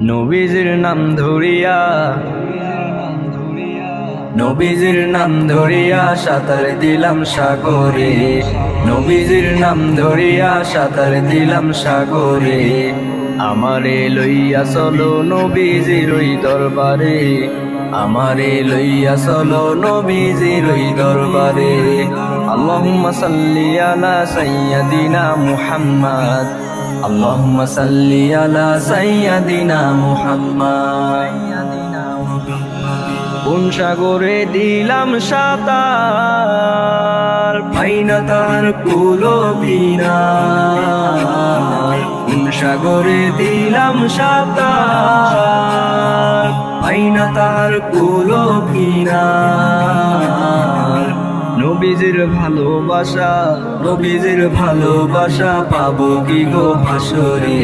নবীজির নাম ধরিয়া, নবীজির নাম ধরিয়া সাঁতার দিলাম সাগরে। নবীজির নাম ধরিয়া সাঁতার দিলাম সাগরে। আমারে লইয়া চলো নবীজির ওই দরবারে। আমারে লইয়া চলো নবীজির ওই দরবারে। আল্লাহুম্মা সাল্লি আলা সাইয়্যিদিনা মুহাম্মদ। আল্লাহুম্মা সাল্লি আলা সাইয়্যিদিনা মুহাম্মদ। কোন সাগরে দিলাম সাঁতার, পাইনা তার কুলো বিনা। কোন সাগরে দিলাম সাঁতার তার কুলো বিনা। নবীজির ভালোবাসা নবীজির ভালোবাসা পাবো কি গো ভাসরে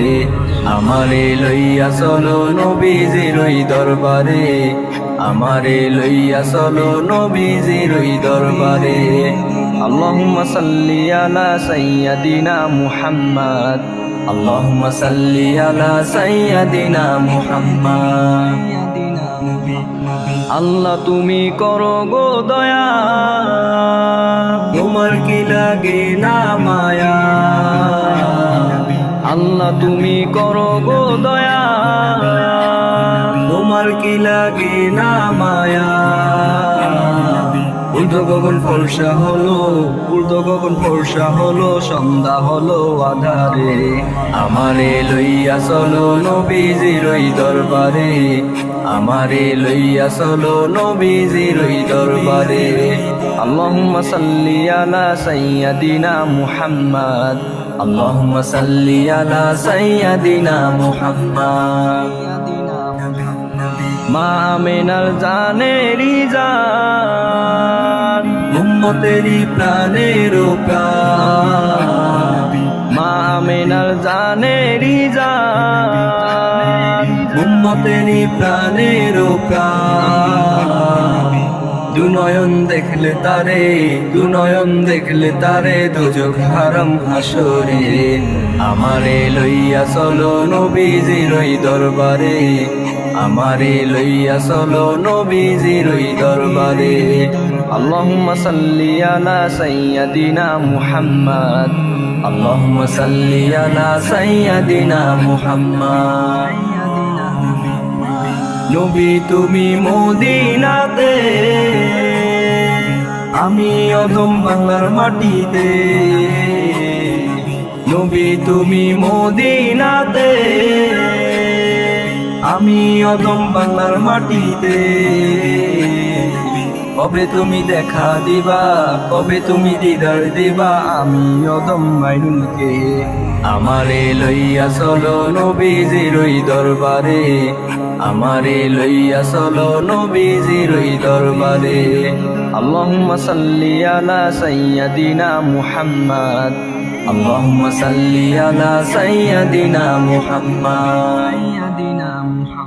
আমারে লইয়া চলো নবীজির ওই দরবারে। আমারে লইয়া চলো নবীজির ওই দরবারে। আল্লাহুম্মা সাল্লি আলা সাইয়্যিদিনা মুহাম্মদ। আল্লাহুম্মা সাল্লি আলা সাইয়্যিদিনা মুহাম্মদ। আল্লাহ তুমি করো গো দয়া। লাগে মায়া। আল্লাহ, তুমি করো গো দয়া। তোমার কি লাগে না মায়া? উল্টো গগন ফলসা হলো, উল্টো গগন ফলসা হলো, সন্ধ্যা হলো আধারে। আমারে লইয়া চলো নবীজির দরবারে। আমারে লইয়া চলো নবীজির ওই দরবারে। আল্লাহুম্মা সাল্লি আলা সাইয়্যিদিনা মুহাম্মদ। আল্লাহুম্মা সাল্লি আলা সাইয়্যিদিনা মুহাম্মদ। মা আমিনার জানেরি জান উম্মতেরি প্রাণের প্রাণ মা জানেরি জান উম্মতেরি প্রাণের প্রাণ দুনয়ন দেখলে তারে দুনয়ন দেখলে তারে দুজক হারাম হাসরে। আমারে লইয়া চলো নবীজির দরবারে, আমারে লইয়া চলো নবীজির দরবারে। আল্লাহুম্মা সাল্লি আলা সাইয়্যিদিনা মুহাম্মদ। আল্লাহুম্মা সাল্লি আলা সাইয়্যিদিনা মুহাম্মদ। নবী তুমি মদিনাতে। আমি অদম বাংলার মাটিতে। নবী তুমি মদিনাতে। আমি অদম বাংলার মাটিতে। কবে তুমি দেখা দিবা? কবে তুমি দিদার দিবা? আমি অদম মাইনুলকে আমারে লইয়া চলো নবীজির ওই দরবারে। আমারে লইয়া চলো নবীজির ওই দরবারে। আল্লাহুম্মা সাল্লি আলা সাইয়্যিদিনা মুহাম্মদ। আল্লাহুম্মা সাল্লি আলা সাইয়্যিদিনা মুহাম্মদ।